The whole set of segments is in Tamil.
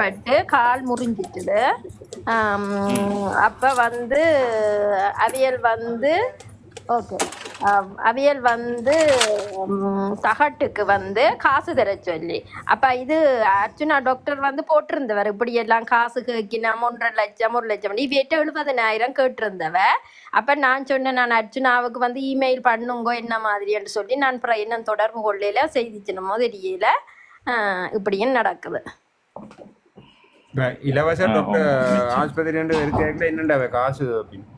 பட்டு கால் முறிஞ்சிட்டுது. அப்போ அப்ப வந்து அவியல் வந்து ஓகே. அவியல் வந்து தகட்டுக்கு வந்து காசு தர சொல்லி. அப்ப இது அர்ச்சுனா டாக்டர் வந்து போட்டிருந்தவர். இப்படி எல்லாம் காசு கேட்கினோம் ஒன்றரை லட்சம் ஒரு லட்சம் இவட்ட எழுபதனாயிரம் கேட்டிருந்தவ. அப்ப நான் சொன்னேன் நான் அர்ச்சுனாவுக்கு வந்து இமெயில் பண்ணுங்கோ என்ன மாதிரின்னு சொல்லி நான் அப்புறம் என்ன தொடர்பு கொள்ளையில செய்திச்சினமோ தெரியல. இப்படியும் நடக்குது. இப்ப இலவச டாக்டர் ஆஸ்பத்திரி இருக்க என்னண்டா காசு அப்படின்னு?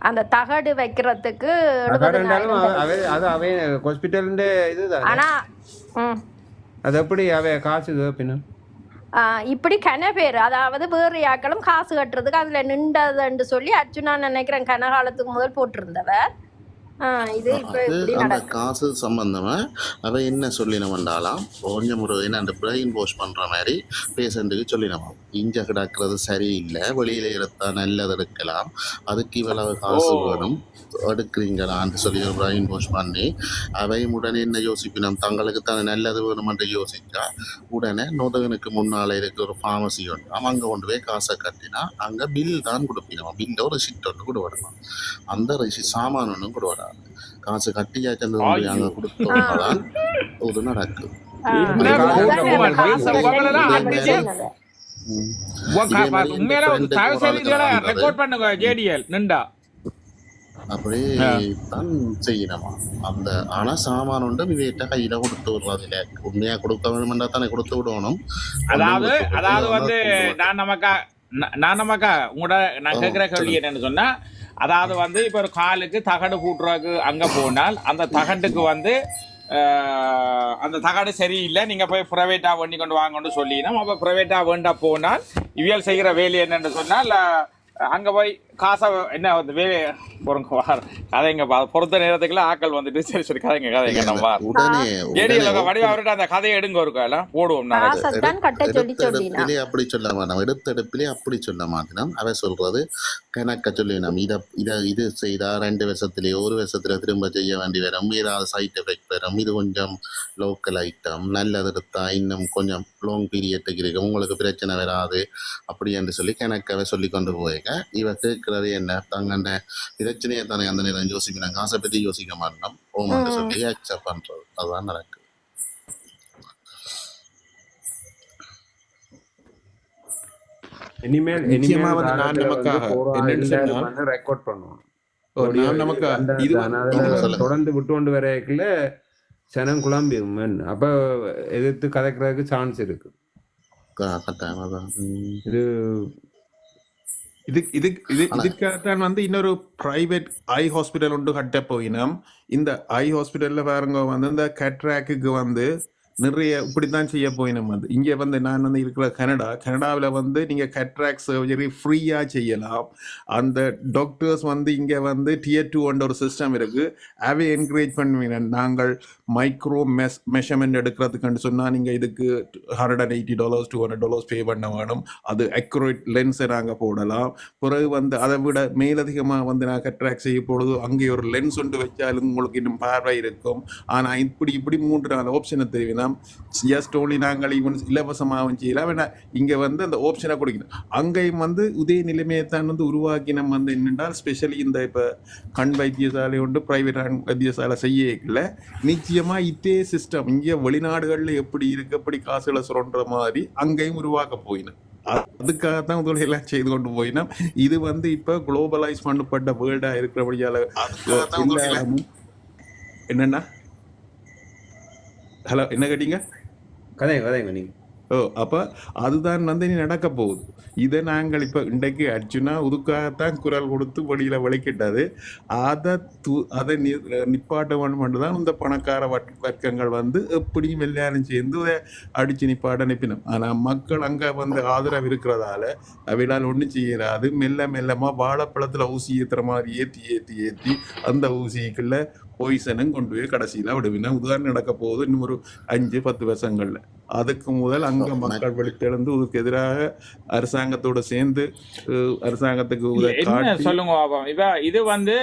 அந்த தகடு வைக்கிறதுக்கு அது அவை ஹாஸ்பிட்டல் இதுதான்? ஆனா அது எப்படி அவ காசு ஆ, இப்படி கன பேர் அதாவது வேறு யாக்களும் காசு கட்டுறதுக்கு அதுல நின்றதுன்னு சொல்லி அர்ஜுனா நினைக்கிறேன் கனகாலத்துக்கு முதல் போட்டிருந்தவர். அந்த காசு சம்பந்தமா அவ என்ன சொல்லினவண்டாலாம் கொஞ்சம் ஒரு என்ன அந்த பிரெயின் வாஷ் பண்ற மாதிரி பேஷண்ட்டுக்கு சொல்லினவாம் இஞ்ச கிடக்கிறது சரியில்லை வெளியில எடுத்தா நல்லது எடுக்கலாம். அதுக்கு இவ்வளவு காசு வேணும் எடுக்கிறீங்களான்னு சொல்லி ஒரு பிரெயின் வாஷ் பண்ணி அவையும் உடனே என்ன யோசிக்கணும்? தங்களுக்கு தானே நல்லது வேணும் என்று யோசிச்சா உடனே நோதகனுக்கு முன்னால இருக்க ஒரு ஃபார்மசி ஒன்று அவன் அங்க கொண்டு போய் காசை கட்டினா அங்க பில் தான் கொடுப்பினோம் பில்ல ஒரு ஷிட் ஒன்று கொடுவிடணும் அந்த ரிசி சாமான் ஒன்றும் கொடுவிடாது காசு போய் அங்க கொடுத்தோம்னாதான் ஒரு நடக்கும் அப்படியே தான் செய்யணுமா? அந்த ஆனா சாமான் உண்டு விவேட்ட கையில கொடுத்து விடுறதுல உண்மையா கொடுக்க வேணுமெண்டா தானே கொடுத்து விடணும். அதாவது அதாவது வந்து. நான் நமக்கா நான் நமக்கா உங்களோட நான் கேட்குற கேள்வி. என்னன்னு சொன்னா அதாவது வந்து இப்போ ஒரு காலுக்கு தகடு கூட்டுறதுக்கு அங்கே போனால் அந்த தகட்டுக்கு வந்து அந்த தகடு சரியில்லை. நீங்கள் போய் ப்ரைவேட்டாக வண்டி கொண்டு வாங்கன்னு சொல்லினோம் அப்போ ப்ரைவேட்டாக வேண்டா போனால் இவியல் செய்கிற வேலை என்னென்னு சொன்னால் அங்க போய் காசை என்ன வந்து வேலை பொறுங்க வார். கதைங்க பா- பொறுத்த நேரத்துக்குள்ள ஆக்கள் வந்துட்டு சரி சரி கதைங்க கதைங்க நம்ம வார். உடனே ஜேடிஎல் உடனே வடிவா அவர்கிட்ட அந்த கதையை எடுங்க ஒரு காலம் போடுவோம் நாளைக்கு. காசைத்தான் கட்ட சொல்லி எடுத்த சொல்லினா எடுப்பிலே அப்படி சொல்ல மாட்டோம். எடுத்த எடுப்பிலே அப்படி சொல்ல மாட்டோம். அவ சொல்றது கணக்க சொல்லி நம்ம இதை இதை இது செய்தா ரெண்டு வருஷத்துலயே ஒரு வருஷத்துல திரும்ப செய்ய வேண்டி வரும். ஏதாவது சைட் எஃபெக்ட் வரும். இது கொஞ்சம் லோக்கல் ஐட்டம் நல்லது எடுத்தா இன்னும் கொஞ்சம் லாங் பீரியட்டுக்கு இருக்கு. உங்களுக்கு பிரச்சனை வராது. அப்படி என்று சொல்லி கணக்கவை சொல்லி கொண்டு போயிருக்க. இவ கேட்கறது என்ன? தங்கண்ட பிரச்சனையை தானே அந்த நேரம் யோசிக்கணும் காசை பத்தி யோசிக்க மாட்டோம் ஓமான்னு சொல்லி அக்செப்ட் பண்றது. அதுதான் நடக்குது. இனிமேல் இனிமேல் வந்து நான் நமக்காக என்னன்னு சொன்னா- ரெக்கார்ட் பண்ணுவோம். நமக்கு இது. தொடர்ந்து விட்டு கொண்டு வரைக்குள்ள சனம் குழம்பிடும் அப்ப எதிர்த்து கதைக்கிறதுக்கு சான்ஸ் இருக்கு. இது இது இது இது இதுக்காகத்தான் வந்து இன்னொரு பிரைவேட் ஐ ஹாஸ்பிட்டல் ஒன்று கட்ட போயினோம் இந்த ஐ ஹாஸ்பிட்டல்ல பாருங்க வந்து இந்த கட்ராக்குக்கு வந்து நிறைய இப்படித்தான் செய்ய நம்ம வந்து இங்க வந்து நான் வந்து இருக்கிற கனடா கனடாவில் வந்து நீங்க கட்ராக் சர்ஜரி ஃப்ரீயா செய்யலாம். அந்த டாக்டர்ஸ் வந்து இங்க வந்து டியர் டூ ஒரு சிஸ்டம் இருக்கு. அவை என்கரேஜ் பண்ணுவீங்க? நாங்கள் மைக்ரோ மெஸ் மெஷர்மெண்ட் எடுக்கிறதுக்குன்னு சொன்னா நீங்க இதுக்கு hundred and eighty dollars two hundred dollars pay பண்ண வேணும். அது அக்யூரேட் லென்ஸை நாங்கள் போடலாம். பிறகு வந்து அதை விட மேலதிகமாக வந்து நான் கட்ராக் செய்ய பொழுது அங்கே ஒரு லென்ஸ் ஒன்று வச்சாலும் உங்களுக்கு இன்னும் பார்வை இருக்கும். ஆனால் இப்படி இப்படி மூன்று நாலு ஆப்ஷனை தெரிவினா ஜஸ்ட் ஓன்லி நாங்கள் ஈவன் இலவசமாகவும் செய்யலாம். வேணா இங்கே வந்து அந்த ஆப்ஷனை கொடுக்கணும். அங்கேயும் வந்து இதே நிலைமையை தான் வந்து உருவாக்கினம் வந்து என்னென்றால் ஸ்பெஷலி இந்த இப்போ கண் வைத்தியசாலை உண்டு ப்ரைவேட் வைத்தியசாலை செய்யல நிச்சயமாக இதே சிஸ்டம் இங்கே வெளிநாடுகளில் எப்படி இருக்கு எப்படி காசுகளை சுரண்டுற மாதிரி அங்கேயும் உருவாக்க போயினேன் அதுக்காக தான் முதல்ல எல்லாம் செய்து கொண்டு போயினா இது வந்து இப்ப குளோபலைஸ் பண்ணப்பட்ட வேர்ல்டா இருக்கிறபடியால அதுக்காகத்தான் உங்களுக்கு எல்லா இடமும் என்னண்ணா ஹலோ என்ன கேட்டீங்க? கதைங்க கதைங்க நீங்க. ஓ அப்போ அதுதான் வந்து இனி நடக்க போகுது. இதை நாங்கள் இப்போ இன்றைக்கு அர்ஜுனா உதுக்காகத்தான் குரல் கொடுத்து வழியில் வலிக்கிட்டது அதை து அதை நி நிப்பாட்ட வேண்டும் தான் இந்த பணக்கார வர்க்கங்கள் வந்து எப்படியும் எல்லாரும் சேர்ந்து அடித்து நிப்பாட்ட அனுப்பினோம் ஆனால் மக்கள் அங்கே வந்து ஆதரவு இருக்கிறதால அவையால் ஒன்றும் செய்யறாது. மெல்ல மெல்லமாக வாழைப்பழத்தில் ஊசி ஏற்றுற மாதிரி ஏற்றி ஏற்றி ஏற்றி அந்த ஊசிக்குள்ள பொய்சனும் கொண்டு போய் கடைசியில விடுவினா உதாரணம் நடக்க போகுது இன்னும் ஒரு அஞ்சு பத்து வருஷங்கள்ல அதுக்கு முதல் அங்க மக்கள் வெளித்தெழுந்து இதுக்கு எதிராக அரசாங்கத்தோட சேர்ந்து அரசாங்கத்துக்கு சொல்லுங்க பாப்போம் இப்ப இது வந்து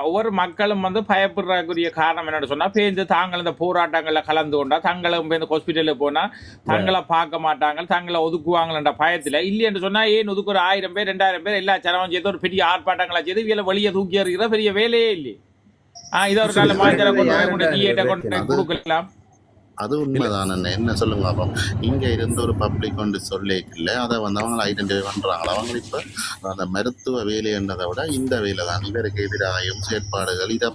ஒவ்வொரு மக்களும் வந்து பயப்படுறதுக்குரிய காரணம் என்னன்னு சொன்னா பேருந்து தாங்கள் இந்த போராட்டங்கள்ல கலந்து கொண்டா தங்களும் இந்த ஹாஸ்பிட்டலுக்கு போனா தங்களை பார்க்க மாட்டாங்க தங்களை ஒதுக்குவாங்கன்ற பயத்துல இல்லைன்னு சொன்னா ஏன் ஒதுக்குற ஆயிரம் பேர் ரெண்டாயிரம் பேர் எல்லா செலவும் செய்து ஒரு பெரிய ஆர்ப்பாட்டங்களை செய்து இவளை வெளியே தூக்கி எறிகிற பெரிய வேலையே இல்லை இதை ஒரு கால கொடுக்கலாம் அது உண்மைதான் என்ன என்ன சொல்லுங்க அப்போ இங்க இருந்த ஒரு பப்ளிக் கொண்டு சொல்லிக்கல. அதை வந்து அவங்க ஐடென்டிஃபை பண்றாங்களா? அவங்க இப்ப அந்த மருத்துவ வேலைன்றதை விட இந்த வேலை தான் இவருக்கு எதிராகவும் செயற்பாடுகள் இதை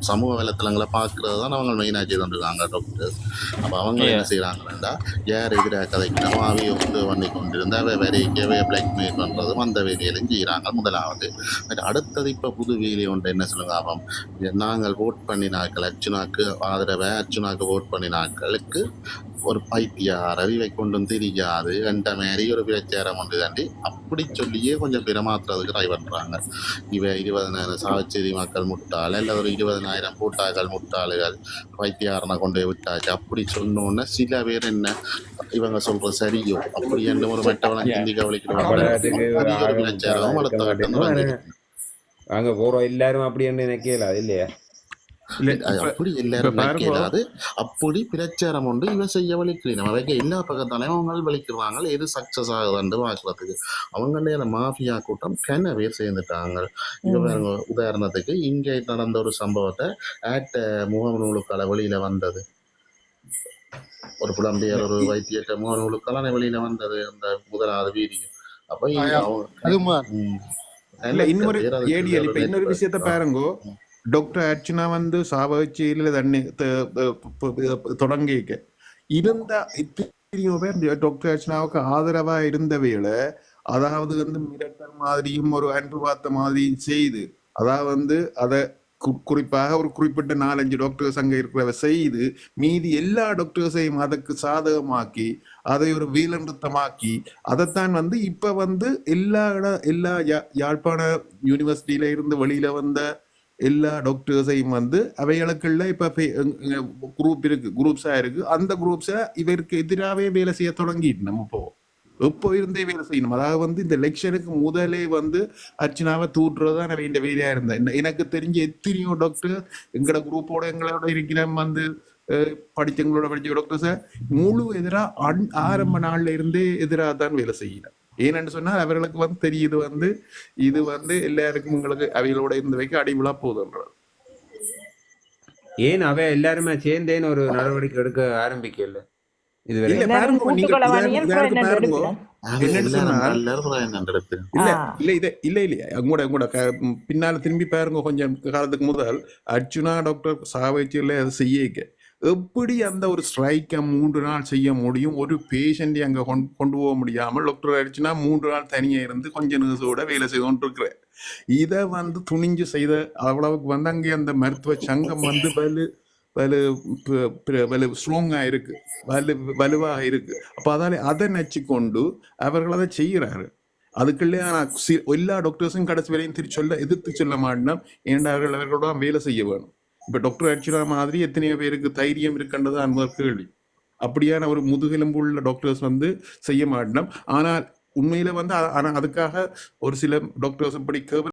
சமூக வலைத்தளங்களை பார்க்கறது தான் அவங்க மெயினாக செய்து கொண்டிருக்காங்க டாக்டர்ஸ் அப்போ அவங்க என்ன செய்கிறாங்கன்னா யார் எதிராக கதைக்கணும் அவையை வந்து பண்ணி கொண்டிருந்து அவை வரைக்கவே பிளாக்மெயில் பண்ணுறதும் அந்த வேலையிலும் செய்கிறாங்க முதலாவது. பட் அடுத்தது இப்போ புது வேலை ஒன்று என்ன சொல்லுங்க ஆமாம் நாங்கள் ஓட் பண்ணினாக்கள் அர்ச்சுனாக்கு ஆதரவை அர்ச்சுனாக்கு ஓட் பண்ணினாக்களுக்கு ஒரு பைத்தியார் அறிவை கொண்டும் தெரியாது என்ற மாதிரி ஒரு பிரச்சாரம் ஒன்று தாண்டி அப்படி சொல்லியே கொஞ்சம் பிரமாத்துறதுக்கு ட்ரை பண்ணுறாங்க இவ இருபதனாயிரம் சாவச்சேரி மக்கள் முட்டாள் இல்லை ஒரு இருபதனாயிரம் பூட்டாக்கள் முட்டாளுகள் பைத்தியாரனை கொண்டு போய் விட்டாச்சு. அப்படி சொன்னோன்னே சில பேர் என்ன இவங்க சொல்றது சரியோ? அப்படி என்று ஒரு மற்றவனை ஹிந்தி ஒரு பிரச்சாரம் அங்க போற எல்லாரும் அப்படி என்று நினைக்கல இல்லையா? அப்படி எல்லாரும். வைக்கலாது அப்படி பிரச்சாரம் உண்டு இவன் செய்ய வலிக்கிறேன் வைக்க எல்லா பக்கத்தாலையும் அவங்க வலிக்கிறாங்க. எது சக்சஸ் ஆகுதுன்னு பார்க்கறதுக்கு. அவங்களே அந்த மாஃபியா கூட்டம் கன பேர் சேர்ந்துட்டாங்க பாருங்க உதாரணத்துக்கு இங்கே நடந்த ஒரு சம்பவத்தை ஆட்ட முகநூலுக்கால வெளியில வந்தது. ஒரு புலம்பெயர் ஒரு வைத்தியற்ற முகநூலுக்கால வெளியில வந்தது அந்த முதலாவது வீடியோ அப்ப அவங்க இன்னொரு. விஷயத்த பாருங்கோ. டாக்டர் அர்ச்சனா வந்து சாவகச்சியில தண்ணி தொடங்கிக்க இருந்த எத்தனையோ பேர் டாக்டர் அர்ச்சனாவுக்கு ஆதரவா இருந்தவையில அதாவது வந்து மிரட்டல் மாதிரியும் ஒரு அன்பு பார்த்த மாதிரியும் செய்து அதாவது வந்து அதை குறிப்பாக ஒரு குறிப்பிட்ட நாலஞ்சு டாக்டர்ஸ் அங்கே இருக்கிறவ செய்து மீதி எல்லா டாக்டர்ஸையும் அதுக்கு சாதகமாக்கி அதை ஒரு வீலநிறுத்தமாக்கி அதைத்தான் வந்து இப்ப வந்து எல்லா இட எல்லா யா- யாழ்ப்பாண யூனிவர்சிட்டியில இருந்து வெளியில வந்த எல்லா டாக்டர்ஸையும் வந்து அவைகளுக்குள்ள இப்ப குரூப் இருக்கு குரூப்ஸா இருக்கு. அந்த குரூப்ஸை இவருக்கு எதிராகவே வேலை செய்ய தொடங்கிட்டு நம்ம இப்போ. எப்போ இருந்தே வேலை செய்யணும். அதாவது வந்து இந்த எலெக்ஷனுக்கு முதலே வந்து அர்ச்சனாவை தூட்டுறது தான் வேண்டிய வேலையா இருந்தேன் எனக்கு தெரிஞ்ச எத்தனையோ டாக்டர் எங்களோட குரூப்போட எங்களோட இருக்கிற வந்து படித்தவங்களோட படித்த டாக்டர்ஸை முழு எதிராக ஆரம்ப நாள்ல இருந்தே எதிராக தான் வேலை செய்யணும் ஏன்னு சொன்னா அவர்களுக்கு வந்து தெரியுது வந்து இது வந்து எல்லாருக்கும் உங்களுக்கு அவைகளோட இருந்து வைக்க அடிவிழா போதுன்றது ஏன் அவ எல்லாருமே சேர்ந்தேன்னு ஒரு நடவடிக்கை எடுக்க ஆரம்பிக்கல? இதுவரை. இல்ல பாருங்க நீங்க பாருங்க. இத பின்னால திரும்பி பாருங்க கொஞ்சம் காலத்துக்கு முதல். அர்ச்சுனா டாக்டர் சாவச்சியில அதை செய்யக்க. எப்படி அந்த ஒரு ஸ்ட்ரைக்கை மூன்று நாள் செய்ய முடியும்? ஒரு பேஷண்ட் அங்க கொண்டு கொண்டு போக முடியாமல் டாக்டர் ஆயிடுச்சுன்னா மூன்று நாள் தனியா இருந்து கொஞ்ச நிமிஷத்தோட வேலை செய்து கொண்டு இதை வந்து துணிஞ்சு செய்த அவ்வளவுக்கு வந்து அங்கே அந்த மருத்துவ சங்கம் வந்து வலு வலு வலு ஸ்ட்ராங்காக இருக்கு. வலு வலுவாக இருக்கு. அப்ப அதால் அதை நச்சுக்கொண்டு அவர்கள் அதை செய்கிறாரு அதுக்குள்ளே ஆனால் எல்லா டாக்டர்ஸும் கடைசி வரையும் திருச்சொல்ல எதிர்த்து சொல்ல மாட்டோம். ஏன்னா அவர்கள் அவர்களோட வேலை செய்ய வேணும். இப்ப டாக்டர் அர்ச்சனா மாதிரி எத்தனையோ பேருக்கு தைரியம் இருக்கின்றது அந்த கேள்வி. அப்படியான ஒரு முதுகெலும்பு உள்ள டாக்டர்ஸ் வந்து செய்ய மாட்டோம் ஆனால் உண்மையில வந்து ஆனால் ஆனா அதுக்காக ஒரு சில டாக்டர்ஸ் இப்படி